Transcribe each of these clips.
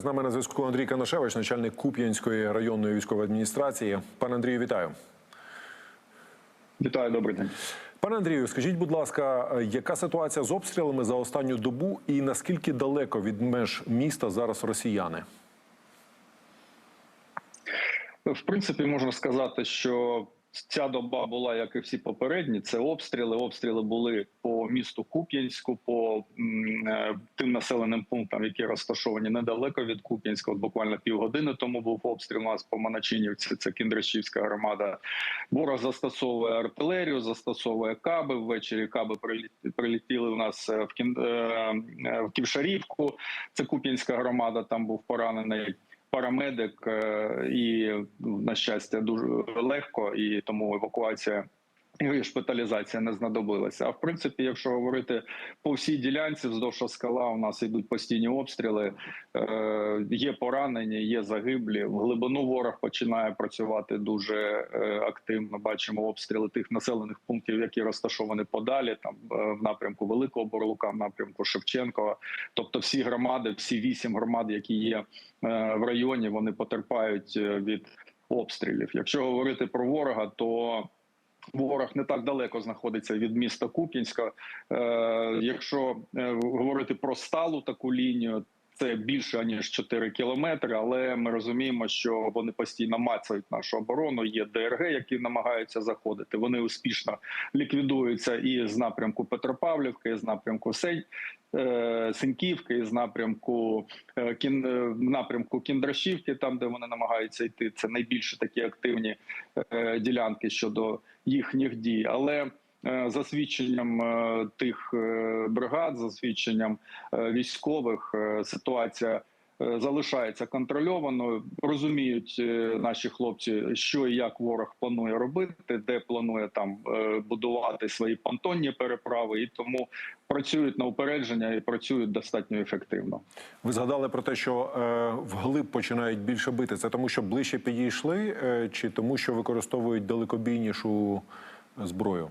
З нами на зв'язку Андрій Канашевич, начальник Куп'янської районної військової адміністрації. Пане Андрію, вітаю. Вітаю, добрий день. Пане Андрію, скажіть, будь ласка, яка ситуація з обстрілами за останню добу і наскільки далеко від меж міста зараз росіяни? В принципі, можна сказати, що ця доба була, як і всі попередні. Це обстріли. Обстріли були по місту Куп'янську, по е, тим населеним пунктам, які розташовані недалеко від Куп'янська. От буквально півгодини тому був обстріл у нас по Маначинівці. Це Кіндрашівська громада. Ворог застосовує артилерію, застосовує каби. Ввечері каби прилі- прилетіли у нас е, в Кін... е, в Ківшарівку. Це Куп'янська громада. Там був поранений парамедик, е, і на щастя дуже легко, і тому евакуація. І шпиталізація не знадобилася. А в принципі, якщо говорити по всій ділянці, вздовж скала у нас йдуть постійні обстріли, е, є поранені, є загиблі. В глибину ворог починає працювати дуже е, активно. Бачимо обстріли тих населених пунктів, які розташовані подалі, там е, в напрямку Великого Борлука, в напрямку Шевченкова. Тобто, всі громади, всі вісім громад, які є е, в районі, вони потерпають від обстрілів. Якщо говорити про ворога, то Ворог не так далеко знаходиться від міста Куп'янська. Е, якщо е, говорити про сталу таку лінію, це більше ніж 4 кілометри, але ми розуміємо, що вони постійно мацають нашу оборону. Є ДРГ, які намагаються заходити. Вони успішно ліквідуються і з напрямку Петропавлівки, і з напрямку Сень. е, Синьківки з напрямку е, кін е, напрямку Кіндрашівки, там де вони намагаються йти. Це найбільше такі активні ділянки щодо їхніх дій. Але за свідченням е, тих е, бригад, за свідченням е, військових, е, ситуація е, залишається контрольованою. Розуміють е, наші хлопці, що і як ворог планує робити, де планує там е, будувати свої понтонні переправи, і тому працюють на упередження і працюють достатньо ефективно. Ви згадали про те, що е, вглиб починають більше бити. Це тому, що ближче підійшли, е, чи тому, що використовують далекобійнішу зброю?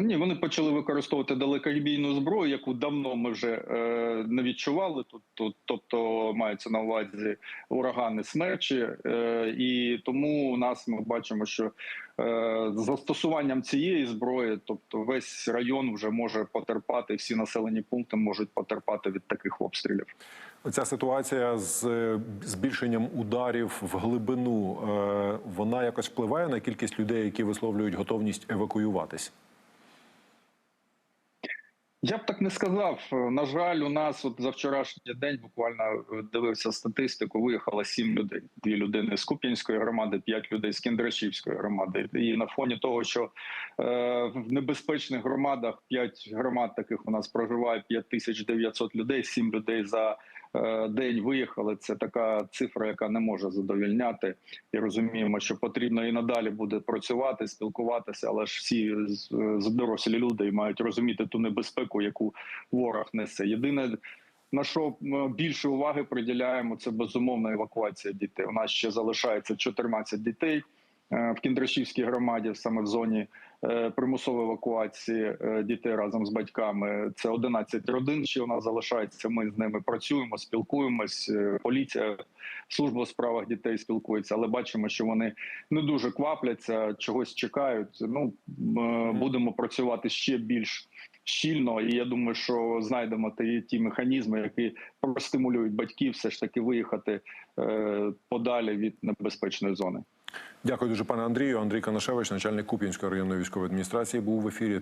Ні, вони почали використовувати далекобійну зброю, яку давно ми вже е, не відчували. Тут, тут тобто мається на увазі урагани смерчі, е, і тому у нас ми бачимо, що е, застосуванням цієї зброї, тобто весь район вже може потерпати, всі населені пункти можуть потерпати від таких обстрілів. Оця ситуація з збільшенням ударів в глибину, е, вона якось впливає на кількість людей, які висловлюють готовність евакуюватись. Я б так не сказав. На жаль, у нас от за вчорашній день буквально е, дивився статистику. Виїхало сім людей. Дві людини з Куп'янської громади, п'ять людей з Кіндрашівської громади. І на фоні того, що е, в небезпечних громадах п'ять громад таких у нас проживає 5900 людей, сім людей за день виїхали. Це така цифра, яка не може задовільняти. І розуміємо, що потрібно і надалі буде працювати, спілкуватися, але ж всі дорослі люди мають розуміти ту небезпеку, яку ворог несе. Єдине. На що більше уваги приділяємо, це безумовно евакуація дітей. У нас ще залишається 14 дітей е, в Кіндрашівській громаді, саме в зоні е, примусової евакуації е, дітей разом з батьками. Це 11 родин. Ще у нас залишається. Ми з ними працюємо, спілкуємось. е, Поліція, служба у справах дітей спілкується, але бачимо, що вони не дуже квапляться, чогось чекають. Ну е, будемо працювати ще більш щільно, і я думаю, що знайдемо ті, ті механізми, які простимулюють батьків все ж таки виїхати е, подалі від небезпечної зони. Дякую дуже, пане Андрію. Андрій Канашевич, начальник Куп'янської районної військової адміністрації, був в ефірі.